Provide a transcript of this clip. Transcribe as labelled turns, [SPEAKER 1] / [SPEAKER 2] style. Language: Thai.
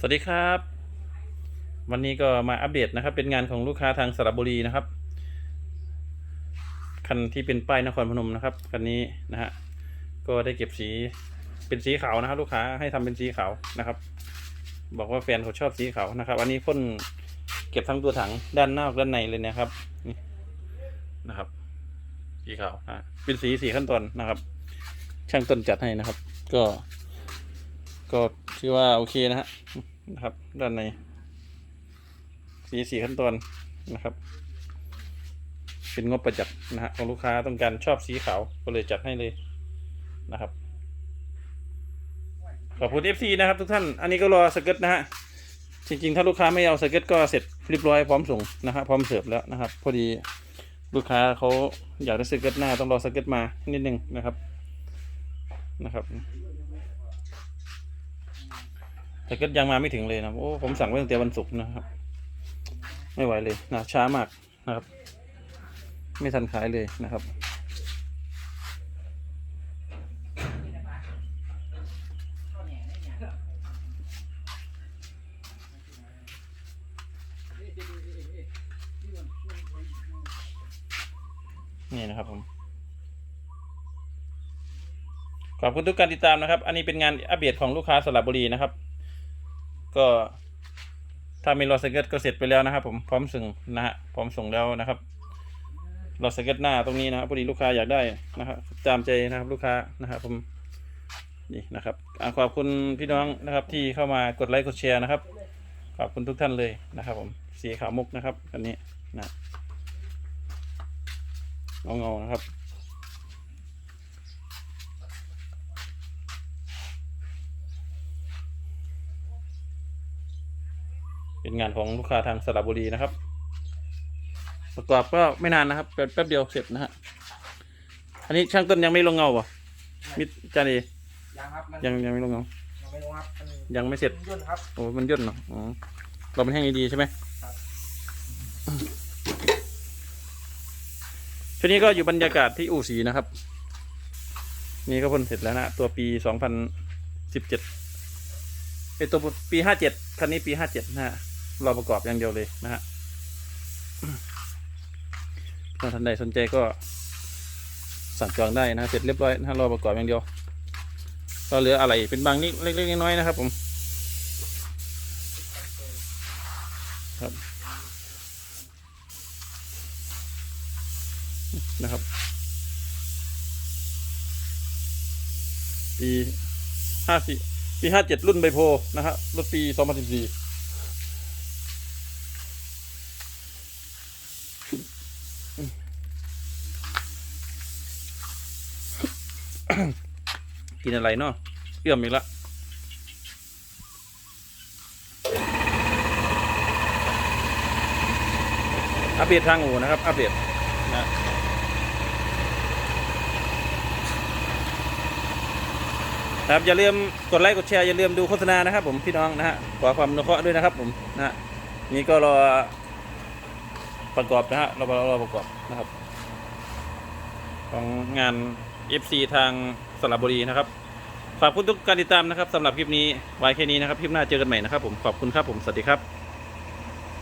[SPEAKER 1] สวัสดีครับ วันนี้ก็มาอัปเดตนะครับ เป็นงานของลูกค้าทางสระบุรีนะครับ คันที่เป็นป้ายนครพนมนะครับคันนี้นะฮะก็ได้เก็บสีเป็นสีขาวนะครับ ลูกค้าให้ทำเป็นสีขาวนะครับ บอกว่าแฟนเขาชอบสีขาวนะครับอันนี้พ่นเก็บทั้งตัวถังด้านนอกด้านในเลยนะครับนี่นะครับ สีขาวอะเป็นสีสีขั้นตอนนะครับ ช่างต้นจัดให้นะครับ ก็ก็ ถือว่าโอเคนะฮะนะครับ ด้านในสีสีขั้นตอนนะครับ เป็นงบประหยัดนะฮะของลูกค้าต้องการชอบสีขาวก็เลยจัดให้เลยนะครับ ขอบคุณ FC นะครับทุกท่าน อันนี้ก็รอสเก็ตนะฮะจริงๆ ถ้าลูกค้าไม่เอาสเก็ตก็เสร็จเรียบร้อยพร้อมส่งนะฮะพร้อมเสิร์ฟแล้วนะครับ พอดีลูกค้าเขาอยากได้สเก็ตหน้าต้องรอสเก็ตมานิดนึงนะครับนะครับ แต่ก็ยังมาไม่ถึงเลยนะโอ้ผมสั่งไว้ตั้งแต่วันศุกร์นะครับ ไม่ไหวเลยนะช้ามากนะครับ ไม่ทันขายเลยนะครับนี่นะครับผม ขอบคุณทุกการติดตามนะครับ อันนี้เป็นงานอัปเดตของลูกค้าสระบุรีนะครับ ก็ถ้ามีรอสเก็ตก็เสร็จไปแล้วนะครับ ผมพร้อมส่งนะฮะพร้อมส่งแล้วนะครับรอสเก็ตหน้าตรงนี้นะครับพอดีลูกค้าอยากได้นะครับตามใจนะครับลูกค้านะครับผมนี่นะครับขอบคุณพี่น้องนะครับ ที่เข้ามากดไลค์กดแชร์นะครับ ขอบคุณทุกท่านเลยนะครับ ผมสีขาวมุกนะครับ อันนี้นะเงาเงาๆนะครับ เป็นงานของลูกค้าทางสระบุรีนะครับ ประกอบก็ไม่นานนะครับแป๊บแป๊บเดียวเสร็จนะฮะอันนี้ช่างต้นยังไม่ลงเงาป่ะมิดจานี
[SPEAKER 2] ยังครับมัน
[SPEAKER 1] ยังยังไม่ลงเงา
[SPEAKER 2] ยังไม่ลงครับมัน
[SPEAKER 1] ยังไม่เสร็จ
[SPEAKER 2] ย่นครับ
[SPEAKER 1] โอ้มันย่นเนาะอ๋อเราเป็นแห้งดีๆใช่ไหม
[SPEAKER 2] ครับ
[SPEAKER 1] ช่วงนี้ก็อยู่บรรยากาศที่อู่สีนะครับ นี่ก็พ่นเสร็จแล้วนะตัวปีสองพันสิบเจ็ดไอตัวปีห้าเจ็ดคันนี้ปีห้าเจ็ดนะฮะ เรอประกอบอย่างเดียวเลยนะฮะถ้าท่านใดสนใจก็สั่งจองได้นะเสร็จเรียบร้อยนะฮะรอประกอบอย่างเดียวก็เหลืออะไรเป็นบางนิดเล็กๆน้อยๆนะครับ ผมครับนะครับปีห้าสี่ปีห้าเจ็ดรุ่นใบโพนะฮะรถปีสองพันสิบสี่ กินอะไรเนาะเอื้อมอีกละอัปเดตทางอู่นะครับ อัปเดตนะครับอย่าลืมกดไลค์กดแชร์อย่าลืมดูโฆษณานะครับ ผมพี่น้องนะฮะขอความอนุเคราะห์ด้วยนะครับ ผมนะฮะนี่ก็รอประกอบนะฮะรอรอรอประกอบนะครับ ของงาน FC ทาง สระบุรีนะครับขอบคุณทุกการติดตามนะครับสำหรับคลิปนี้ไว้แค่นี้นะครับคลิปหน้าเจอกันใหม่นะครับผมขอบคุณครับผมสวัสดีครับ